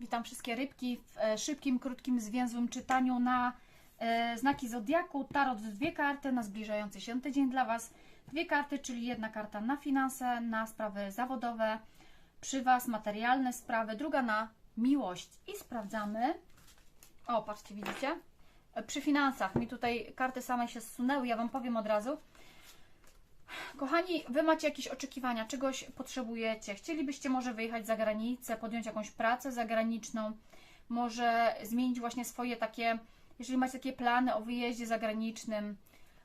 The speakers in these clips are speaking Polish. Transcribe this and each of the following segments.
Witam wszystkie rybki w e, szybkim, krótkim, zwięzłym czytaniu na e, znaki Zodiaku. Tarot dwie karty na zbliżający się tydzień dla Was. Dwie karty, czyli jedna karta na finanse, na sprawy zawodowe, przy Was materialne sprawy, druga na miłość. I sprawdzamy. O, patrzcie, widzicie? E, Przy finansach mi tutaj karty same się zsunęły, ja Wam powiem od razu. Kochani, Wy macie jakieś oczekiwania, czegoś potrzebujecie. Chcielibyście może wyjechać za granicę, podjąć jakąś pracę zagraniczną, może zmienić właśnie swoje takie, jeżeli macie takie plany o wyjeździe zagranicznym,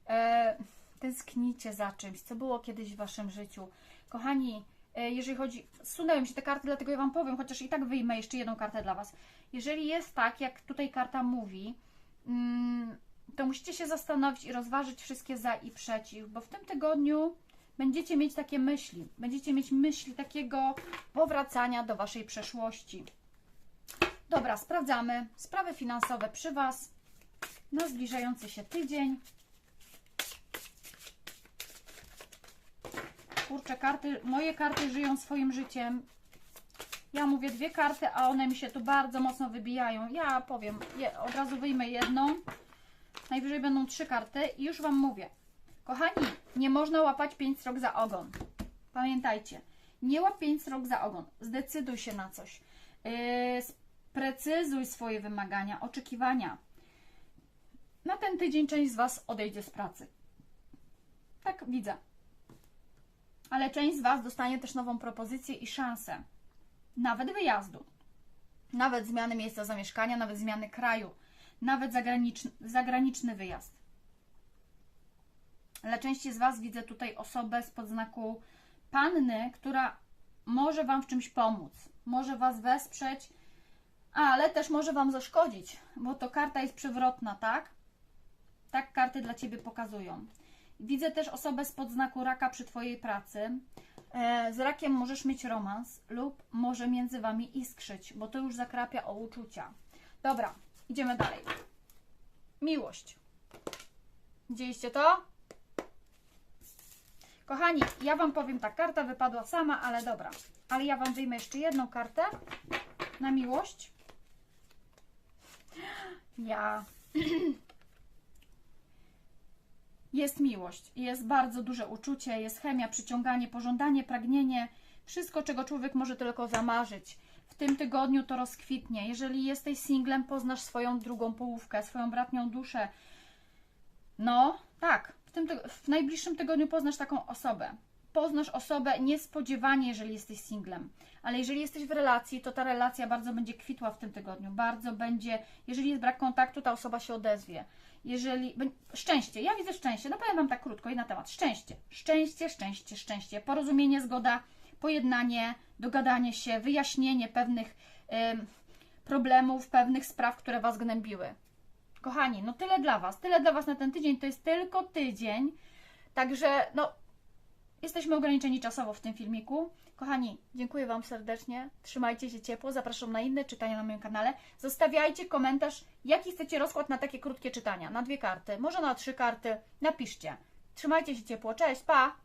e, tęsknicie za czymś, co było kiedyś w Waszym życiu. Kochani, e, jeżeli chodzi, sunęły mi się te karty, dlatego ja Wam powiem, chociaż i tak wyjmę jeszcze jedną kartę dla Was. Jeżeli jest tak, jak tutaj karta mówi, mm, to musicie się zastanowić i rozważyć wszystkie za i przeciw, bo w tym tygodniu będziecie mieć takie myśli. Będziecie mieć myśli takiego powracania do waszej przeszłości. Dobra, sprawdzamy sprawy finansowe przy Was na zbliżający się tydzień. Kurczę, karty, moje karty żyją swoim życiem. Ja mówię dwie karty, a one mi się tu bardzo mocno wybijają. Ja powiem, je, od razu wyjmę jedną. Najwyżej będą trzy karty i już Wam mówię. Kochani, nie można łapać pięć srok za ogon. Pamiętajcie, nie łap pięć srok za ogon. Zdecyduj się na coś. Yy, sprecyzuj swoje wymagania, oczekiwania. Na ten tydzień część z Was odejdzie z pracy. Tak widzę. Ale część z Was dostanie też nową propozycję i szansę. Nawet wyjazdu. Nawet zmiany miejsca zamieszkania, nawet zmiany kraju nawet zagraniczny, zagraniczny wyjazd. Dla części z Was widzę tutaj osobę spod znaku panny, która może Wam w czymś pomóc, może Was wesprzeć, ale też może Wam zaszkodzić, bo to karta jest przewrotna, tak? Tak karty dla Ciebie pokazują. Widzę też osobę spod znaku raka przy Twojej pracy. E, Z rakiem możesz mieć romans lub może między Wami iskrzyć, bo to już zakrapia o uczucia. Dobra, Idziemy dalej. Miłość. Widzieliście to? Kochani, ja Wam powiem tak, karta wypadła sama, ale dobra. Ale ja Wam wyjmę jeszcze jedną kartę na miłość. Ja. Jest miłość, jest bardzo duże uczucie, jest chemia, przyciąganie, pożądanie, pragnienie, wszystko, czego człowiek może tylko zamarzyć w tym tygodniu to rozkwitnie. Jeżeli jesteś singlem, poznasz swoją drugą połówkę, swoją bratnią duszę. No, tak, tym w najbliższym tygodniu poznasz taką osobę. Poznasz osobę niespodziewanie, jeżeli jesteś singlem, ale jeżeli jesteś w relacji, to ta relacja bardzo będzie kwitła w tym tygodniu. Bardzo będzie, jeżeli jest brak kontaktu, ta osoba się odezwie. Jeżeli. Szczęście, ja widzę szczęście, no powiem Wam tak krótko i na temat. Szczęście, szczęście, szczęście, szczęście, porozumienie, zgoda, pojednanie, dogadanie się, wyjaśnienie pewnych em, problemów, pewnych spraw, które Was gnębiły. Kochani, no tyle dla Was, tyle dla Was na ten tydzień, to jest tylko tydzień, także no jesteśmy ograniczeni czasowo w tym filmiku. Kochani, dziękuję Wam serdecznie, trzymajcie się ciepło, zapraszam na inne czytania na moim kanale. Zostawiajcie komentarz, jaki chcecie rozkład na takie krótkie czytania, na dwie karty, może na trzy karty, napiszcie. Trzymajcie się ciepło, cześć, pa!